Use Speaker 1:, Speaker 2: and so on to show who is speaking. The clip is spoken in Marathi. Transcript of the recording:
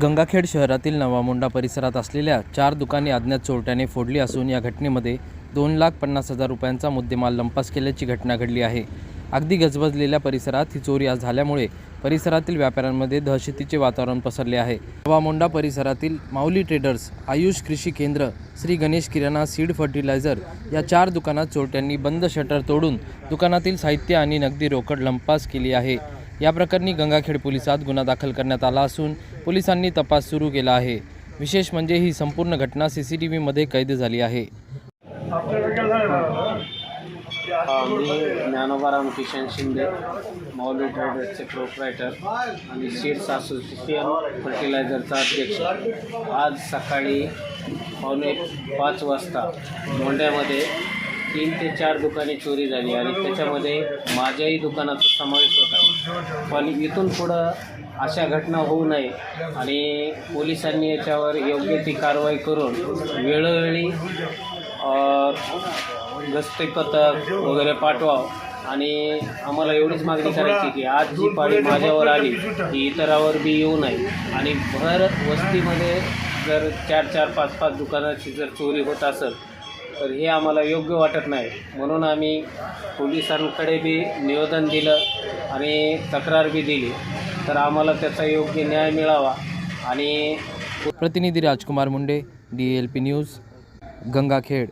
Speaker 1: गंगाखेड शहरातील नवामोंडा परिसरात असलेल्या चार दुकाने अज्ञात चोरट्याने फोडली असून या घटनेमध्ये दोन लाख पन्नास हजार रुपयांचा मुद्देमाल लंपास केल्याची घटना घडली आहे. अगदी गजबजलेल्या परिसरात ही चोरी आज झाल्यामुळे परिसरातील व्यापाऱ्यांमध्ये दहशतीचे वातावरण पसरले आहे. नवामोंडा परिसरातील माऊली ट्रेडर्स आयुष कृषी केंद्र श्री गणेश किराणा सीड फर्टिलायझर या चार दुकानात चोरट्यांनी बंद शटर तोडून दुकानातील साहित्य आणि नगदी रोकड लंपास केली आहे. या प्रकरणी गंगाखेड पोलिसात गुन्हा दाखल करण्यात आला असून पोलिसांनी तपास सुरू केला आहे. विशेष म्हणजे ही संपूर्ण घटना सी सी टी व्हीमध्ये कैद झाली आहे.
Speaker 2: हा, मी ज्ञानोबाराम किशन शिंदे मौली ट्रेडर्सचे प्रोपरायटर आणि सीड्स असोसिएशन फर्टिलायझरचा अध्यक्ष. आज सकाळी पावणे पाच वाजता मोंड्यामध्ये तीन ते चार दुकाने चोरी झाली आणि त्याच्यामध्ये माझ्याही दुकानाचा समावेश होता. पण इथून पुढं अशा घटना होऊ नये आणि पोलिसांनी याच्यावर योग्य ती कारवाई करून वेळोवेळी गस्ती पथक वगैरे पाठवावं. आणि आम्हाला एवढीच मागणी करायची की आज जी पाळी माझ्यावर आली ती इतरावर बी येऊ नये. आणि भर वस्तीमध्ये जर चार चार पाच पाच दुकानाची जर चोरी होत असेल तर हे आम्हाला योग्य वाटत नाही. म्हणून आम्ही पोलिसांकडे बी निवेदन दिलं आणि तक्रार बी दिली. तर आम्हाला त्याचा योग्य न्याय मिळावा आणि
Speaker 1: प्रतिनिधी Rajkumar Munde D L P news Gangakhed.